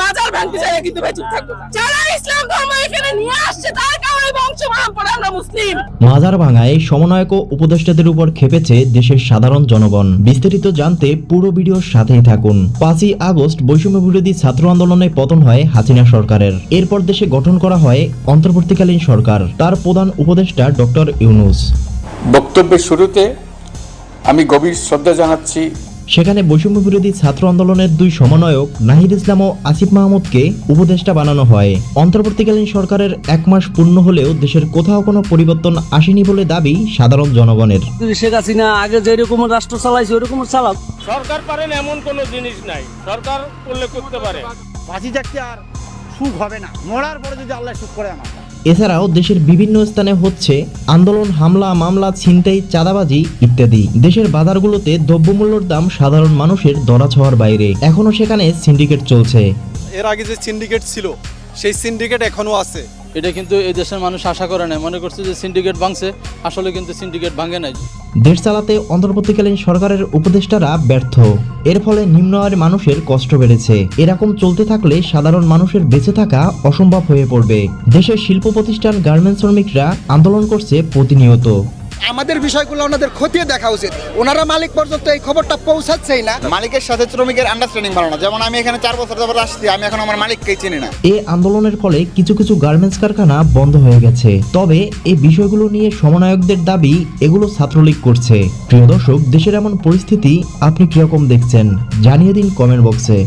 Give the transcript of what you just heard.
মাজার ভাঙতে চাই কিন্তু ভাই চুপ থাকব যারা ইসলাম ধর্ম এখানে নিয়ে আসছে তার কারণে বংশ পরম্পরা আমরা মুসলিম। মাজার ভাঙায় সমন্বয়ক ও উপদেষ্টাদের উপর খেপেছে দেশের সাধারণ জনগণ। বিস্তারিত জানতে পুরো ভিডিওর সাথেই থাকুন। পাঁচই আগস্ট বৈষম্য বিরোধী ছাত্র আন্দোলনে পতন হয় হাসিনা সরকারের। এরপর দেশে গঠন করা হয় অন্তর্বর্তীকালীন সরকার। তার প্রধান উপদেষ্টা ডক্টর ইউনুস। বক্তব্যের শুরুতে আমি গভীর শ্রদ্ধা জানাচ্ছি সেখানে বৈষম্য বিরোধী ছাত্র আন্দোলনের দুই সমন্বয়ক নাহিদ ইসলাম ও আসিফ মাহমুদকে উপদেষ্টা বানানো হয়। অন্তর্বর্তীকালীন সরকারের এক মাস পূর্ণ হলেও দেশের কোথাও কোনো পরিবর্তন আসেনি বলে দাবি সাধারণ জনগণের। শেখ হাসিনা আগে যেরকম রাষ্ট্র চালাইছে ওরকম চালাক। সরকার পারেন এমন কোনো জিনিস নাই। সরকার করলে করতে পারে। বাঁচি থাকতে আর সুখ হবে না। মরার পরে যদি আল্লাহ সুখ করে আমার। এছাড়াও দেশের বিভিন্ন স্থানে হচ্ছে আন্দোলন, হামলা, মামলা, ছিনতাই, চাঁদাবাজি ইত্যাদি। দেশের বাজারগুলোতে দ্রব্যমূল্যর দাম সাধারণ মানুষের ধরাছোঁয়ার বাইরে। এখনও সেখানে সিন্ডিকেট চলছে। এর আগে যে সিন্ডিকেট ছিল, সেই সিন্ডিকেট এখনও আছে। এটা কিন্তু এই দেশের মানুষ আশা করে নাই। মনে করছে যে সিন্ডিকেট ভাঙছে, আসলে কিন্তু সিন্ডিকেট ভাঙে নাই। দেশ চালাতে অন্তর্বর্তীকালীন সরকারের উপদেষ্টারা ব্যর্থ। এর ফলে নিম্ন আয়ের মানুষের কষ্ট বেড়েছে। এরকম চলতে থাকলে সাধারণ মানুষের বেঁচে থাকা অসম্ভব হয়ে পড়বে। দেশের শিল্প প্রতিষ্ঠান গার্মেন্টস শ্রমিকরা আন্দোলন করছে প্রতিনিয়ত। আমাদের বিষয়গুলো ওনাদের খতিয়ে দেখা উচিত। ওনারা মালিক পর্যন্ত এই খবরটা পৌঁছাচ্ছেই না। মালিকের সাথে শ্রমিকের আন্ডারস্ট্যান্ডিং ভালো না। যেমন আমি এখানে চার বছর যাবত আসছি আমি এখন আমার মালিককেই চিনি না। এ আন্দোলনের ফলে কিছু কিছু গার্মেন্টস কারখানা বন্ধ হয়ে গেছে। তবে এই বিষয়গুলো নিয়ে সমন্বয়কদের দাবি এগুলো ছাত্রলীগ করছে। প্রিয় দর্শক দেশের এমন পরিস্থিতি আপনি কীরকম দেখছেন? জানিয়ে দিন কমেন্ট বক্সে